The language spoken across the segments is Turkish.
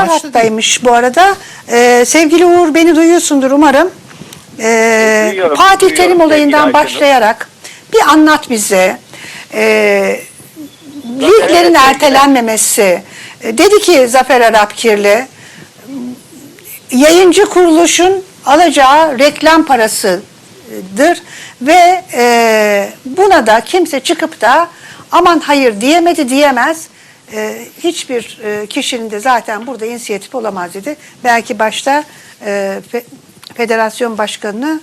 Amaçlı hattaymış bu arada. Ee, sevgili Uğur beni duyuyorsundur umarım. Ee, Duyuyorum, Fatih duyuyorum Terim sevgili olayından Ayşenur. başlayarak bir anlat bize. Ee, liglerin evet, ertelenmemesi. Ee, Dedi ki Zafer Arapkirli yayıncı kuruluşun alacağı reklam parasıdır ve e, buna da kimse çıkıp da aman hayır diyemedi diyemez. E, hiçbir e, kişinin de zaten burada inisiyatif olamaz dedi. Belki başta e, fe- federasyon başkanını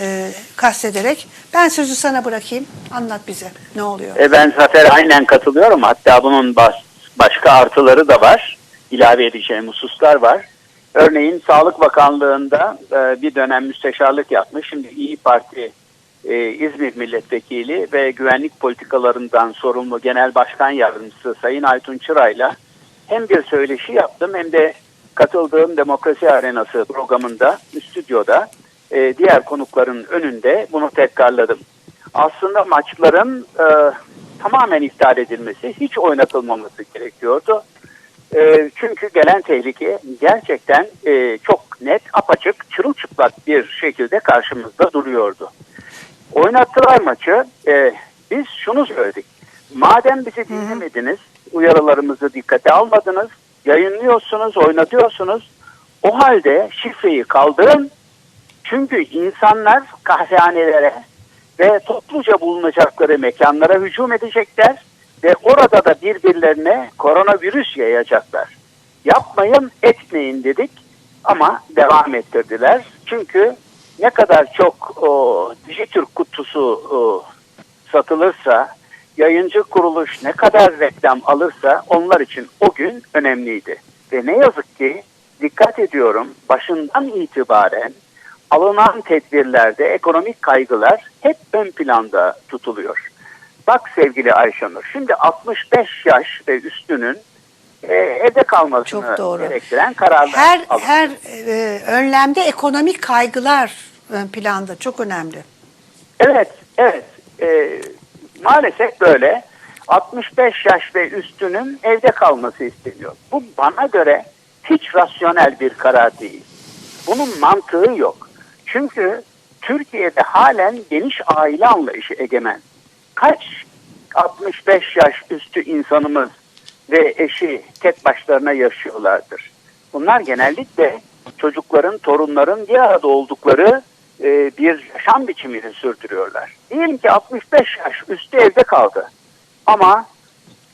e, kastederek ben sözü sana bırakayım anlat bize ne oluyor. E, ben Zafer aynen katılıyorum. Hatta bunun baş- başka artıları da var. İlave edeceğim hususlar var. Örneğin Sağlık Bakanlığı'nda e, bir dönem müsteşarlık yapmış. Şimdi İyi Parti e, İzmir Milletvekili ve güvenlik politikalarından sorumlu Genel Başkan Yardımcısı Sayın Aytun Çıray'la hem bir söyleşi yaptım hem de katıldığım Demokrasi Arenası programında, stüdyoda e, diğer konukların önünde bunu tekrarladım. Aslında maçların e, tamamen iptal edilmesi, hiç oynatılmaması gerekiyordu. E, çünkü gelen tehlike gerçekten e, çok net, apaçık, çırılçıplak bir şekilde karşımızda duruyordu. Oynattılar maçı. E, biz şunu söyledik. Madem bizi dinlemediniz, uyarılarımızı dikkate almadınız, yayınlıyorsunuz, oynatıyorsunuz. O halde şifreyi kaldırın. Çünkü insanlar kahvehanelere ve topluca bulunacakları mekanlara hücum edecekler ve orada da birbirlerine koronavirüs yayacaklar. Yapmayın, etmeyin dedik ama devam ettirdiler. Çünkü ne kadar çok o, Dijitürk kutusu o, satılırsa, yayıncı kuruluş ne kadar reklam alırsa onlar için o gün önemliydi. Ve ne yazık ki dikkat ediyorum başından itibaren alınan tedbirlerde ekonomik kaygılar hep ön planda tutuluyor. Bak sevgili Ayşenur, şimdi 65 yaş ve üstünün e, evde kalmasını Çok doğru. gerektiren kararlar Her alındı. her e, önlemde ekonomik kaygılar ön planda çok önemli. Evet, evet. Ee, maalesef böyle. 65 yaş ve üstünün evde kalması isteniyor. Bu bana göre hiç rasyonel bir karar değil. Bunun mantığı yok. Çünkü Türkiye'de halen geniş aile anlayışı egemen. Kaç 65 yaş üstü insanımız ve eşi tek başlarına yaşıyorlardır. Bunlar genellikle çocukların, torunların bir arada oldukları e, bir yaşam biçimini sürdürüyorlar. Diyelim ki 65 yaş üstü evde kaldı. Ama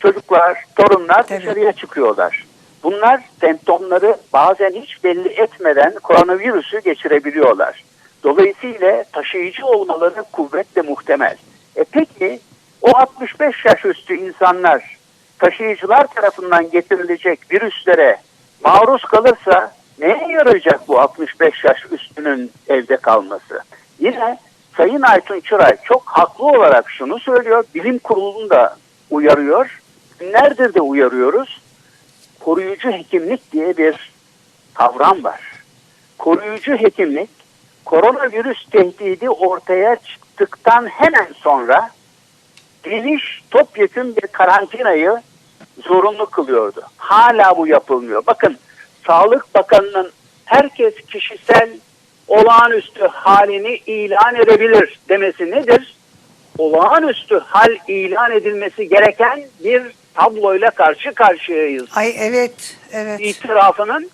çocuklar, torunlar Tabii. dışarıya çıkıyorlar. Bunlar semptomları bazen hiç belli etmeden koronavirüsü geçirebiliyorlar. Dolayısıyla taşıyıcı olmaları kuvvetle muhtemel. E peki o 65 yaş üstü insanlar taşıyıcılar tarafından getirilecek virüslere maruz kalırsa neye yarayacak bu 65 yaş üstünün evde kalması? Yine Sayın Aytun Çıray çok haklı olarak şunu söylüyor. Bilim kurulunu da uyarıyor. Günlerdir de uyarıyoruz. Koruyucu hekimlik diye bir kavram var. Koruyucu hekimlik koronavirüs tehdidi ortaya çıktıktan hemen sonra geniş topyekun bir karantinayı zorunlu kılıyordu. Hala bu yapılmıyor. Bakın Sağlık Bakanı'nın herkes kişisel olağanüstü halini ilan edebilir demesi nedir? Olağanüstü hal ilan edilmesi gereken bir tabloyla karşı karşıyayız Ay evet, evet. itirafının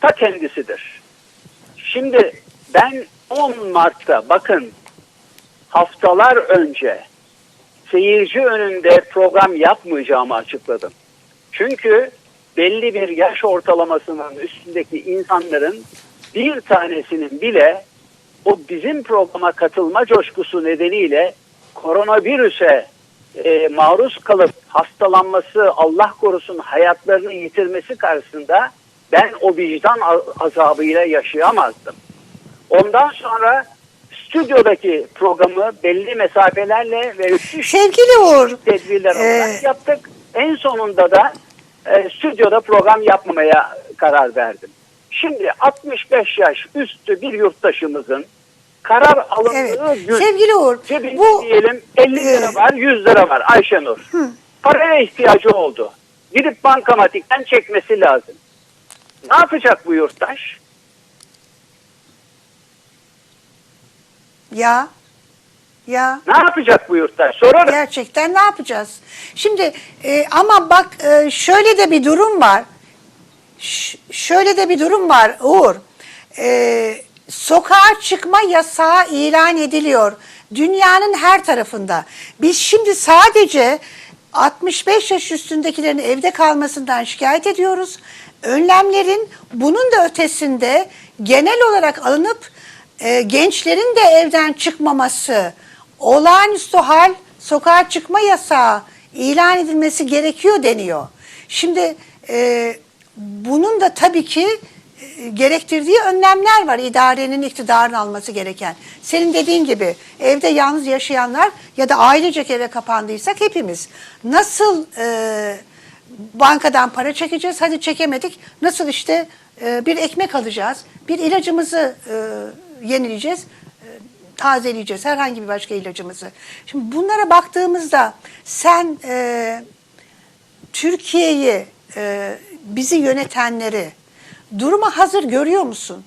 ta kendisidir. Şimdi ben 10 Mart'ta bakın haftalar önce seyirci önünde program yapmayacağımı açıkladım. Çünkü belli bir yaş ortalamasının üstündeki insanların bir tanesinin bile o bizim programa katılma coşkusu nedeniyle koronavirüse e, maruz kalıp hastalanması, Allah korusun hayatlarını yitirmesi karşısında ben o vicdan azabıyla yaşayamazdım. Ondan sonra stüdyodaki programı belli mesafelerle ve müthiş Sevgili Uğur, tedbirler Ee, olarak yaptık. En sonunda da e, stüdyoda program yapmamaya karar verdim. Şimdi 65 yaş üstü bir yurttaşımızın karar alındığı evet. gün Sevgili Uğur, cebinde bu diyelim 50 lira e, var 100 lira var Ayşenur. Paraya ihtiyacı oldu. Gidip bankamatikten çekmesi lazım. Ne yapacak bu yurttaş? Ya ya Ne yapacak bu yurttaş? Sorarım. gerçekten ne yapacağız? Şimdi e, ama bak e, şöyle de bir durum var. Ş- şöyle de bir durum var Uğur. E, sokağa çıkma yasağı ilan ediliyor. Dünyanın her tarafında. Biz şimdi sadece 65 yaş üstündekilerin evde kalmasından şikayet ediyoruz. Önlemlerin bunun da ötesinde genel olarak alınıp e, gençlerin de evden çıkmaması, olağanüstü hal, sokağa çıkma yasağı ilan edilmesi gerekiyor deniyor. Şimdi e, bunun da tabii ki e, gerektirdiği önlemler var idarenin iktidarın alması gereken. Senin dediğin gibi evde yalnız yaşayanlar ya da ailecek eve kapandıysak hepimiz nasıl e, bankadan para çekeceğiz hadi çekemedik nasıl işte e, bir ekmek alacağız bir ilacımızı e, yenileyeceğiz e, tazeleyeceğiz herhangi bir başka ilacımızı. Şimdi bunlara baktığımızda sen e, Türkiye'yi, e, bizi yönetenleri duruma hazır görüyor musun?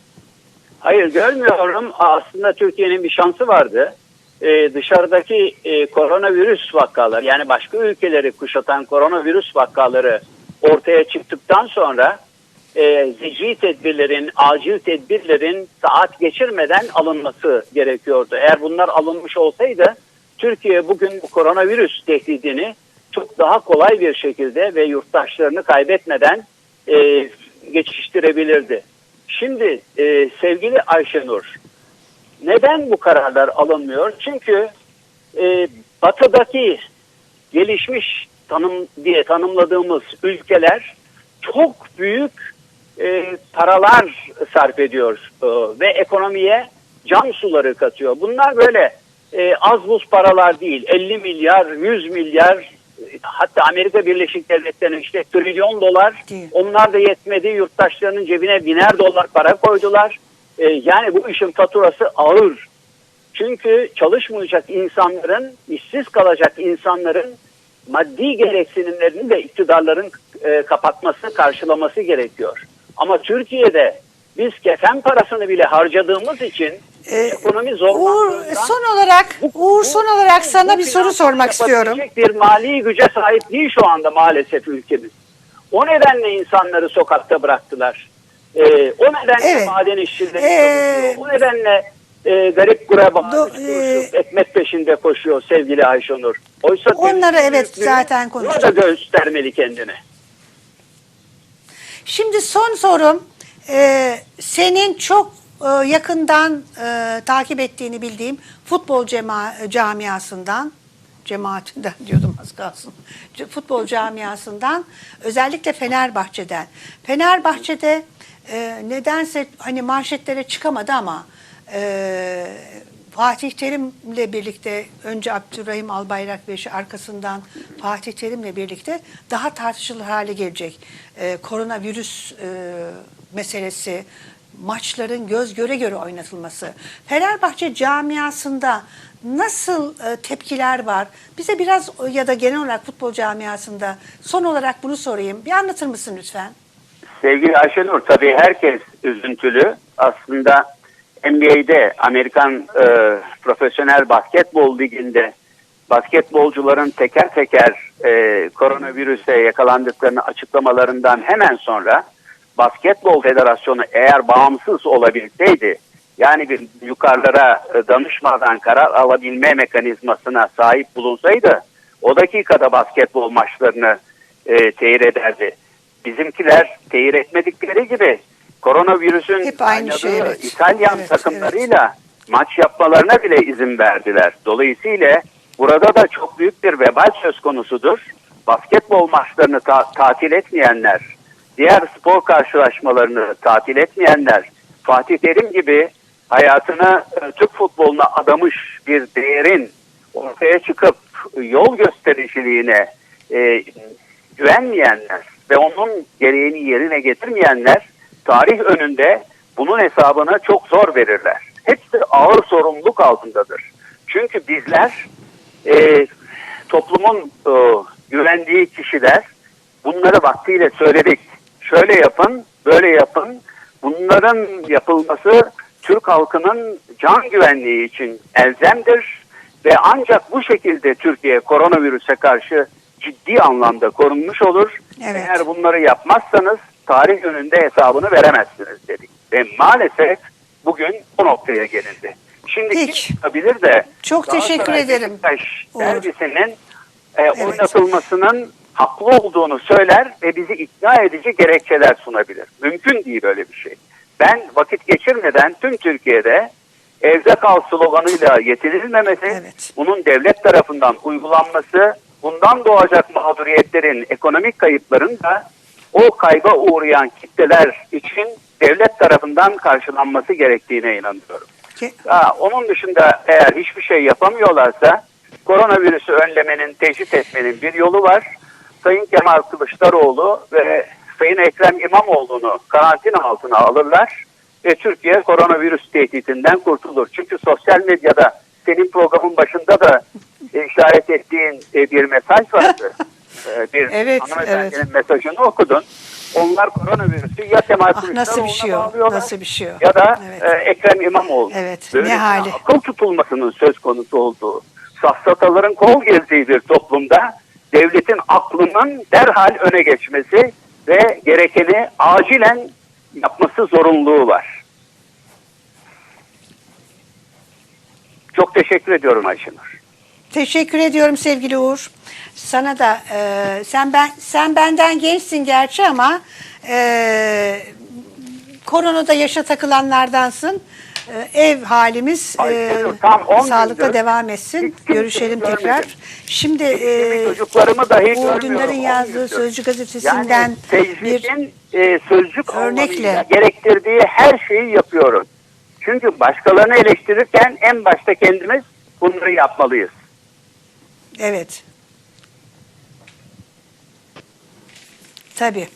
Hayır görmüyorum. Aslında Türkiye'nin bir şansı vardı. Ee, dışarıdaki e, koronavirüs vakaları yani başka ülkeleri kuşatan koronavirüs vakaları ortaya çıktıktan sonra e, zicri tedbirlerin, acil tedbirlerin saat geçirmeden alınması gerekiyordu. Eğer bunlar alınmış olsaydı Türkiye bugün bu koronavirüs tehdidini çok daha kolay bir şekilde ve yurttaşlarını kaybetmeden e, geçiştirebilirdi. Şimdi e, sevgili Ayşenur, neden bu kararlar alınmıyor? Çünkü e, batıdaki gelişmiş tanım diye tanımladığımız ülkeler çok büyük e, paralar sarf ediyor e, ve ekonomiye can suları katıyor. Bunlar böyle e, az buz paralar değil. 50 milyar, 100 milyar hatta Amerika Birleşik Devletleri'nin işte trilyon dolar onlar da yetmedi. Yurttaşlarının cebine biner dolar para koydular. E, yani bu işin faturası ağır. Çünkü çalışmayacak insanların, işsiz kalacak insanların maddi gereksinimlerini de iktidarların e, kapatması, karşılaması gerekiyor. Ama Türkiye'de biz kefen parasını bile harcadığımız için Ee, ekonomi Uğur zorlandığından son olarak Uğur son olarak sana bir soru sormak istiyorum. Bir mali güce sahip değil şu anda maalesef ülkemiz. O nedenle insanları sokakta bıraktılar. Ee, o nedenle Evet. maden işçileri Ee. O nedenle e, garip kuraba Do- e, ekmek peşinde koşuyor sevgili Ayşenur. Oysa Onları devletin evet zaten Burada konuştuk. göstermeli kendini. Şimdi son sorum e, senin çok e, yakından e, takip ettiğini bildiğim futbol cema camiasından cemaatinden diyordum az kalsın. Futbol camiasından özellikle Fenerbahçe'den. Fenerbahçe'de e, nedense hani manşetlere çıkamadı ama e, Fatih Terim'le birlikte önce Abdurrahim Albayrak ve şu arkasından Fatih Terim'le birlikte daha tartışılır hale gelecek. E, koronavirüs e, meselesi, maçların göz göre göre oynatılması. Fenerbahçe camiasında nasıl e, tepkiler var? Bize biraz ya da genel olarak futbol camiasında son olarak bunu sorayım. Bir anlatır mısın lütfen? Sevgili Ayşenur tabii herkes üzüntülü. Aslında NBA'de Amerikan e, Profesyonel Basketbol Ligi'nde basketbolcuların teker teker e, koronavirüse yakalandıklarını açıklamalarından hemen sonra Basketbol Federasyonu eğer bağımsız olabilseydi yani bir yukarılara e, danışmadan karar alabilme mekanizmasına sahip bulunsaydı o dakikada basketbol maçlarını e, teyir ederdi. Bizimkiler teyir etmedikleri gibi koronavirüsün Hep aynı şey, evet. İtalyan Evet, takımlarıyla maç yapmalarına bile izin verdiler. Dolayısıyla burada da çok büyük bir vebal söz konusudur. Basketbol maçlarını ta- tatil etmeyenler, diğer spor karşılaşmalarını tatil etmeyenler, Fatih Terim gibi hayatını e, Türk futboluna adamış bir değerin ortaya çıkıp yol göstericiliğine e, güvenmeyenler ve onun gereğini yerine getirmeyenler tarih önünde bunun hesabını çok zor verirler. Hepsi ağır sorumluluk altındadır. Çünkü bizler e, toplumun e, güvendiği kişiler bunları vaktiyle söyledik. şöyle yapın, böyle yapın. Bunların yapılması Türk halkının can güvenliği için elzemdir ve ancak bu şekilde Türkiye koronavirüse karşı ciddi anlamda korunmuş olur. Evet. Eğer bunları yapmazsanız tarih önünde hesabını veremezsiniz dedik. Ve maalesef bugün bu noktaya gelindi. Şimdi Peki. kim çıkabilir de Çok teşekkür ederim. Derbisinin e, oynatılmasının haklı olduğunu söyler ve bizi ikna edici gerekçeler sunabilir. Mümkün değil böyle bir şey. Ben vakit geçirmeden tüm Türkiye'de evde kal sloganıyla yetirilmemesi, Evet. bunun devlet tarafından uygulanması, bundan doğacak mağduriyetlerin, ekonomik kayıpların da o kayba uğrayan kitleler için devlet tarafından karşılanması gerektiğine inanıyorum. Ha, onun dışında eğer hiçbir şey yapamıyorlarsa koronavirüsü önlemenin, tecrit etmenin bir yolu var. Sayın Kemal Kılıçdaroğlu ve Sayın Ekrem İmamoğlu'nu karantina altına alırlar ve Türkiye koronavirüs tehditinden kurtulur. Çünkü sosyal medyada senin programın başında da işaret ettiğin e, bir mesaj vardı. E, bir Evet, hanımefendinin mesajını okudun. Onlar koronavirüsü ya Kemal Ah, nasıl bir şey o, nasıl bir şey o. ya da Evet. e, Ekrem İmamoğlu. Evet, Böyle ne hali. akıl tutulmasının söz konusu olduğu, safsataların kol gezdiği bir toplumda devletin aklının derhal öne geçmesi ve gerekeni acilen yapması zorunluluğu var. Çok teşekkür ediyorum Ayşenur. Teşekkür ediyorum sevgili Uğur. Sana da e, sen ben sen benden gençsin gerçi ama e, koronada yaşa takılanlardansın. E, ev halimiz e, Ayşenur, tam 10 sağlıkla devam etsin. hiç Görüşelim görmedim. tekrar. Şimdi e, çocuklarımı dahi Uğur Dündar'ın 10 yazdığı. Sözcü Yani gazetesinden bir tecritin e, sözcük örnekle. gerektirdiği her şeyi yapıyoruz. Çünkü başkalarını eleştirirken en başta kendimiz bunları yapmalıyız. Evet. Tabii.